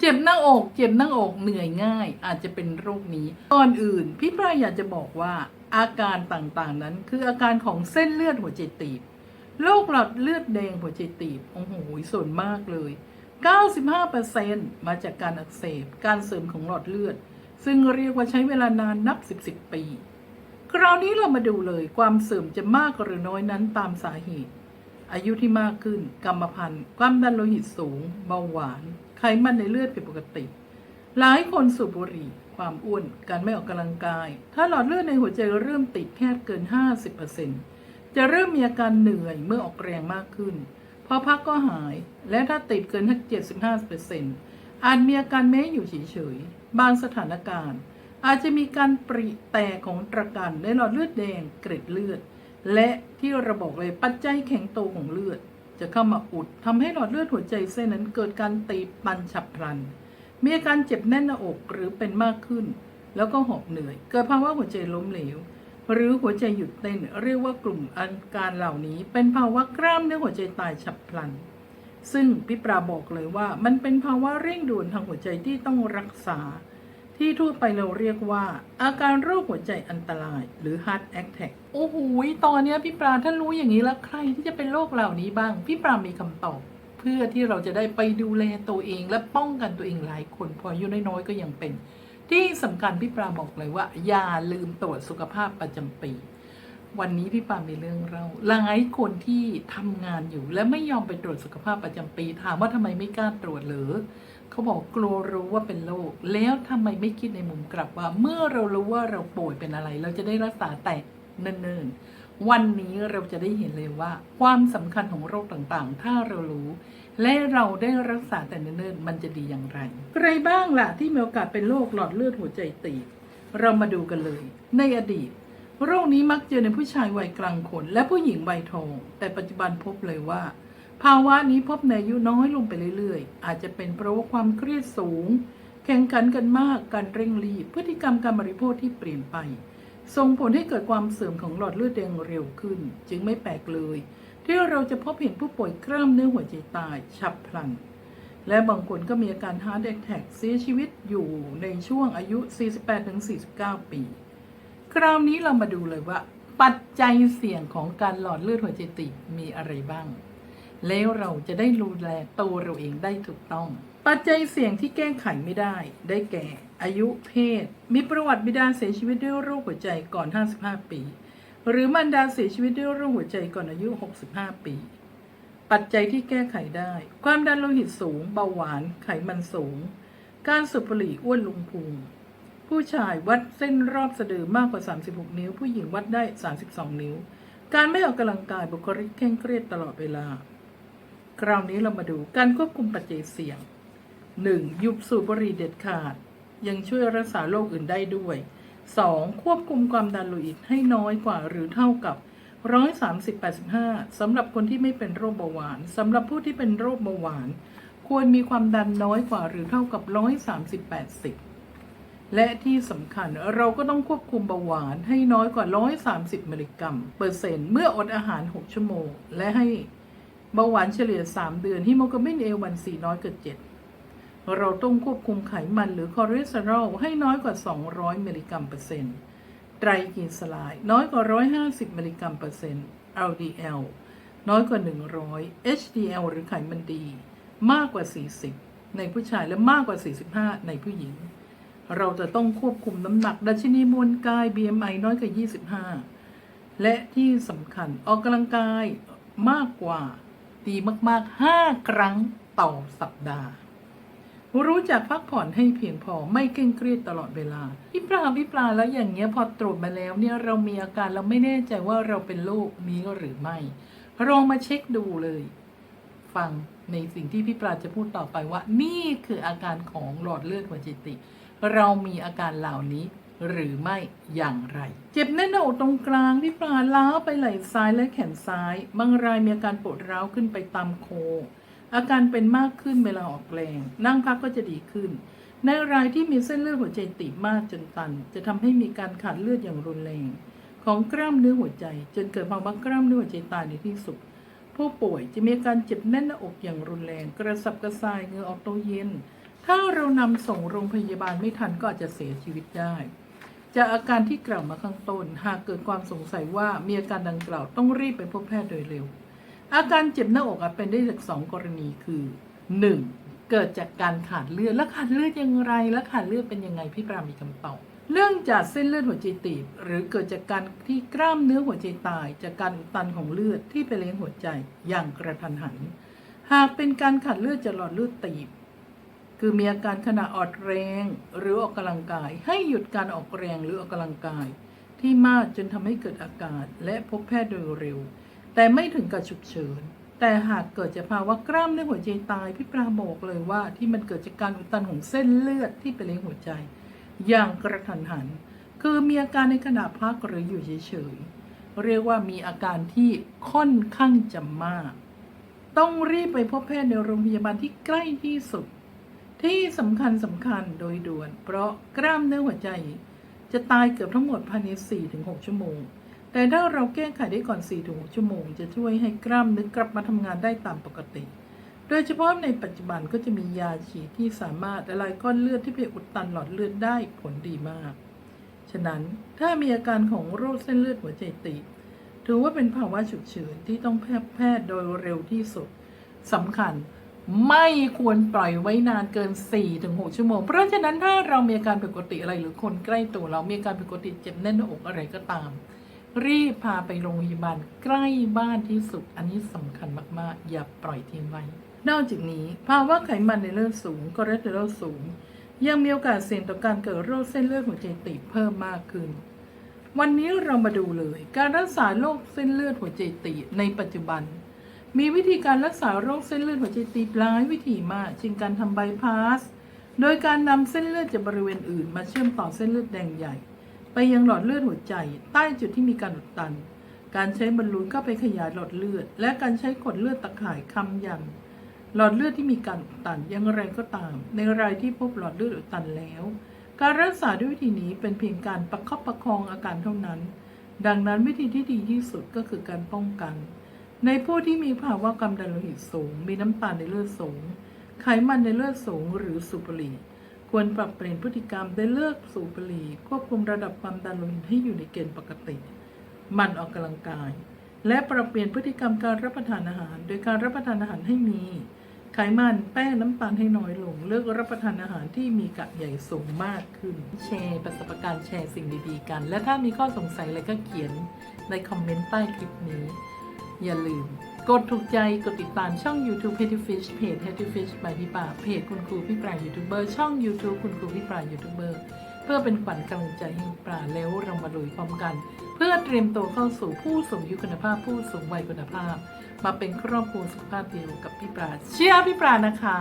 เจ็บหน้าอก เจ็บหน้าอกเหนื่อยง่าย อาจจะเป็นโรคนี้ก่อนอื่น พี่ปลาอยากจะบอกว่าอาการต่างๆนั้นคืออาการของเส้นเลือดหัวใจตีบโรคหลอดเลือดแดงหัวใจตีบโอ้โหส่วนมากเลย 95%มาจากการอักเสบ การเสริมของหลอดเลือด ซึ่งเรียกว่าใช้เวลานานนับ 10 10ปี คราวนี้เรามาดูเลยความเสื่อมจะมากหรือน้อยนั้นตามสาเหตุ อายุที่มากขึ้น กรรมพันธุ์ ความดันโลหิตสูง เบาหวาน ไขมันในเลือดผิดปกติ หลายคนสูบบุหรี่ ความอ้วน การไม่ออกกำลังกาย ถ้าหลอดเลือดในหัวใจเริ่มติดแค่เกิน 50%จะเริ่มมีอาการเหนื่อยเมื่อออกแรงมากขึ้น พอพักก็หาย และถ้าติดเกินทัก75%อาจมีอาการแม้อยู่เฉยๆ บางสถานการณ์ อาจจะมีการปริแตกของตะกันในหลอดเลือดแดง เกร็ดเลือด และที่เราบอกเลยปัจจัยแข็งโตของเลือด จะเข้ามาอุดทำให้หลอดเลือดหัวใจเส้นนั้นเกิดการตีบปันฉับพลัน มีอาการเจ็บแน่นหน้าอกหรือเป็นมากขึ้น แล้วก็หอบเหนื่อย เกิดภาวะหัวใจล้มเหลว หรือหัวใจหยุดเต้นเรียกว่ากลุ่มอาการเหล่านี้ เป็นภาวะกล้ามเนื้อหัวใจตายฉับพลัน ซึ่งพี่ปราบอกเลยว่ามันเป็นภาวะเร่งด่วนทางหัวใจที่ต้องรักษา ที่ทั่วไปเราเรียกว่า อาการโรคหัวใจอันตราย หรือ heart attack โอ้โหตอนนี้พี่ปราถ้ารู้อย่างนี้แล้วใครที่จะเป็นโรคเหล่านี้บ้าง พี่ปรามีคำตอบ เพื่อที่เราจะได้ไปดูแลตัวเอง และป้องกันตัวเองหลายคนพออายุน้อยๆก็ยังเป็น ที่สำคัญพี่ปราบอกเลยว่า อย่าลืมตรวจสุขภาพประจำปี วันนี้พี่ปามีเรื่องเราหลายคนที่ทำงานอยู่และไม่ยอมไปตรวจสุขภาพประจำปี ถามว่าทำไมไม่กล้าตรวจหรือ เขาบอกกลัวรู้ว่าเป็นโรคแล้วทำไมไม่คิดในมุมกลับว่า เมื่อเรารู้ว่าเราป่วยเป็นอะไร เราจะได้รักษาแต่เนิ่นๆวันนี้เราจะได้เห็นเลยว่า ความสำคัญของโรคต่างๆ ถ้าเรารู้ และเราได้รักษาแต่เนิ่นๆมันจะดีอย่างไรใครบ้างล่ะที่มีโอกาสเป็นโรคหลอดเลือดหัวใจตีบเรามาดูกันเลย ในอดีต โรคนี้มักเจอในผู้ชายวัยกลางคนและผู้หญิงวัยทองแต่ปัจจุบันพบเลยว่า ภาวะนี้พบในอายุน้อยลงไปเรื่อยๆ อาจจะเป็นเพราะว่าความเครียดสูง แข่งขันกันมาก การเร่งรีบ พฤติกรรมการบริโภคที่เปลี่ยนไป ส่งผลให้เกิดความเสื่อมของหลอดเลือดแดงเร็วขึ้น จึงไม่แปลกเลย ที่เราจะพบเห็นผู้ป่วยกล้ามเนื้อหัวใจตายฉับพลัน และบางคนก็มีอาการ heart attack เสียชีวิตอยู่ในช่วงอายุ 48-49 ปี คราวนี้เรามาดูเลยว่า ปัจจัยเสี่ยงของการหลอดเลือดหัวใจตีบมีอะไรบ้าง แล้วเราจะได้ดูแลตัวเราเองได้ถูกต้อง ปัจจัยเสี่ยงที่แก้ไขไม่ได้ ได้แก่ อายุเพศ มีประวัติบิดาเสียชีวิตด้วยโรคหัวใจก่อน 55 ปี หรือมารดาเสียชีวิตด้วยโรคหัวใจก่อนอายุ 65 ปี ปัจจัยที่แก้ไขได้ ความดันโลหิตสูง เบาหวาน ไขมันสูง การสูบบุหรี่อ้วนลงพุงผู้ชายวัดเส้นรอบสะดือมากกว่า 36 นิ้ว ผู้หญิงวัดได้ 32 นิ้ว การไม่ออกกำลังกายบุคลิกเคร่งเครียดตลอดเวลา คราวนี้เรามาดูการควบคุมปัจเจัยเสี่ยง 1. ยุดสูบบุหรี่เด็ดขาด ยังช่วยรักษาโรคอื่นได้ด้วย 2. ควบคุมความดันโลหิตให้น้อยกว่าหรือเท่ากับ 130-85สำหรับคนที่ไม่เป็นโรคเบาหวานสำหรับผู้ที่เป็นโรคเบาหวาน ควรมีความดันน้อยกว่าหรือเท่ากับ 130-80 และที่สำคัญเราก็ต้องควบคุมเบาหวานให้น้อยกว่า 130 มิลลิกรัมเปอร์เซ็นต์เมื่ออดอาหาร 6 ชั่วโมง และให้ เบาหวานเฉลี่ย 3 เดือนฮิโมโกลบิน A1C น้อยเกิน7เราต้องควบคุมไขมันหรือคอเลสเตอรอลให้น้อยกว่า 200 มิลลิกรัมเปอร์เซ็นต์ไตรกลีเซอไรด์น้อยกว่า 150 มิลลิกรัมเปอร์เซ็นต์ LDL น้อยกว่า 100 HDL หรือไขมันดี มากกว่า 40 ในผู้ชายและมากกว่า 45 ในผู้หญิง เราจะต้องควบคุมน้ำหนักดัชนีมวลกาย BMI น้อยกว่า 25 และที่สำคัญออกกำลังกายมากกว่า ดีมากๆ 5 ครั้งต่อสัปดาห์ รู้จักพักผ่อนให้เพียงพอไม่เคร่งเครียดตลอดเวลาพี่ปลาพี่ปลาแล้วอย่างเงี้ยพอตรวจมาแล้วเนี่ยเรามีอาการเราไม่แน่ใจว่าเราเป็นโรคนี้หรือไม่ลองมาเช็คดูเลย ฟังในสิ่งที่พี่ปลาจะพูดต่อไปว่า นี่คืออาการของหลอดเลือดหัวใจติ เรามีอาการเหล่านี้ หรือไม่อย่างไร เจ็บแน่นหน้าอกตรงกลางพี่ปลาล้าไปไหล่ซ้ายและแขนซ้าย บางรายมีอาการปวดร้าวขึ้นไปตามโค อาการเป็นมากขึ้นเวลาออกแรงนั่งพักก็จะดีขึ้น ในรายที่มีเส้นเลือดหัวใจตีบมากจนตัน จะทำให้มีการขาดเลือดอย่างรุนแรง ของกล้ามเนื้อหัวใจ จนเกิดภาวะกล้ามเนื้อหัวใจตายในที่สุด ผู้ป่วยจะมีอาการเจ็บแน่นหน้าอกอย่างรุนแรง กระสับกระส่ายเหงื่อออกตัวเย็น ถ้าเรานำส่งโรงพยาบาลไม่ทันก็อาจจะเสียชีวิตได้ จากอาการที่กล่าวมาข้างต้น หากเกิดความสงสัยว่ามีอาการดังกล่าวต้องรีบไปพบแพทย์โดยเร็ว อาการเจ็บหน้าอกอเป็นได้จากสองกรณีคือ 1. เกิดจากการขาดเลือดและขาดเลือดอย่างไร และขาดเลือดเป็นยังไงพี่ปรามีคำตอบเรื่องจากเส้นเลือดหัวใจตีบ หรือเกิดจากการที่กล้ามเนื้อหัวใจตาย จากการอุดตันของเลือดที่ไปเลี้ยงหัวใจอย่างกระทันหัน หากเป็นการขาดเลือดจากหลอดเลือดตีบ คือมีอาการขณะออดแรง หรือออกกำลังกาย ให้หยุดการออกแรงหรือออกกำลังกาย ที่มากจนทำให้เกิดอาการและพบแพทย์โดยเร็ว แต่ไม่ถึงกับฉุกเฉิน แต่หากเกิดจากภาวะกล้ามเนื้อหัวใจตายพี่ปราบอกเลยว่าที่มันเกิดจากการอุดตันของเส้นเลือดที่ไปเลี้ยงหัวใจ อย่างกระทันหัน คือมีอาการในขณะพักหรืออยู่เฉยๆเรียกว่ามีอาการที่ค่อนข้างจะมาก ต้องรีบไปพบแพทย์ในโรงพยาบาลที่ใกล้ที่สุด ที่สำคัญสำคัญโดยด่วน เพราะกล้ามเนื้อหัวใจ จะตายเกือบทั้งหมดภายใน 4-6 ชั่วโมง แต่ถ้าเราแก้ไขได้ก่อน 4-6 ชั่วโมง จะช่วยให้กล้ามเนื้อกลับมาทำงานได้ตามปกติ โดยเฉพาะในปัจจุบันก็จะมียาฉีดที่สามารถละลายก้อนเลือดที่ไปอุดตันหลอดเลือดได้ผลดีมาก ฉะนั้นถ้ามีอาการของโรคเส้นเลือดหัวใจตีบถือว่าเป็นภาวะฉุกเฉินที่ต้องแพทย์แพทย์โดยเร็วที่สุดสำคัญ ไม่ควรปล่อยไว้นานเกิน 4-6 ชั่วโมง เพราะฉะนั้นถ้าเรามีอาการผิดปกติอะไรหรือคนใกล้ตัวเรามีอาการผิดปกติเจ็บแน่นหน้าอกอะไรก็ตาม รีบพาไปโรงพยาบาลใกล้บ้านที่สุด อันนี้สำคัญมากๆ อย่าปล่อยทิ้งไว้ นอกจากนี้ภาวะไขมันในเลือดสูงคอเลสเตอรอลสูง ยังมีโอกาสเสี่ยงต่อการเกิดโรคเส้นเลือดหัวใจตีบเพิ่มมากขึ้น วันนี้เรามาดูเลย การรักษาโรคเส้นเลือดหัวใจตีบในปัจจุบัน มีวิธีการรักษาโรคเส้นเลือดหัวใจตีบหลายวิธีมากเช่นการทำไบพาส โดยการนำเส้นเลือดจากบริเวณอื่น มาเชื่อมต่อเส้นเลือดแดงใหญ่ ไปยังหลอดเลือดหัวใจ ใต้จุดที่มีการอุดตัน การใช้บอลลูนเข้าไปขยายหลอดเลือด และการใช้ขดเลือดตะข่ายคำยันหลอดเลือดที่มีการอุดตันอย่างไรก็ตาม ในรายที่พบหลอดเลือดอุดตันแล้ว การรักษาด้วยวิธีนี้เป็นเพียงการประคับประคองอาการเท่านั้น ดังนั้นวิธีที่ดีที่สุดก็คือการป้องกัน ในผู้ที่มีภาวะความดันโลหิตสูง มีน้ำตาลในเลือดสูง ไขมันในเลือดสูง หรือสูบบุหรี่ ควรปรับเปลี่ยนพฤติกรรมได้เลิกสูบบุหรี่ ควบคุมระดับความดันโลหิตให้อยู่ในเกณฑ์ปกติ มันออกกำลังกาย และปรับเปลี่ยนพฤติกรรมการรับประทานอาหาร โดยการรับประทานอาหารให้มี ไขมันแป้งน้ำตาลให้น้อยลง เลือกรับประทานอาหารที่มีกากใหญ่สูงมากขึ้น แชร์ประสบการณ์แชร์สิ่งดีๆกัน และถ้ามีข้อสงสัยอะไรก็เขียนในคอมเมนต์ใต้คลิปนี้ อย่าลืม กดถูกใจกดติดตามช่อง YouTube p e t t y Fish เพจ p e t t y Fish บายพี่ป่าเพจคุณครูพี่ปลายูทูบเบอร์ช่อง YouTube คุณครูพี่ปลายูทูบเบอร์เพื่อเป็นขวัญกำลังใจให้พี่ปลาแล้วเรามาลุยพร้อมกัน เพื่อเตรียมตัวเข้าสู่ผู้สูงอายุคุณภาพผู้สูงวัยคุณภาพ มาเป็นครอบครัวสุขภาพเดียวกับพี่ปลาเชื่อพี่ปลานะคะ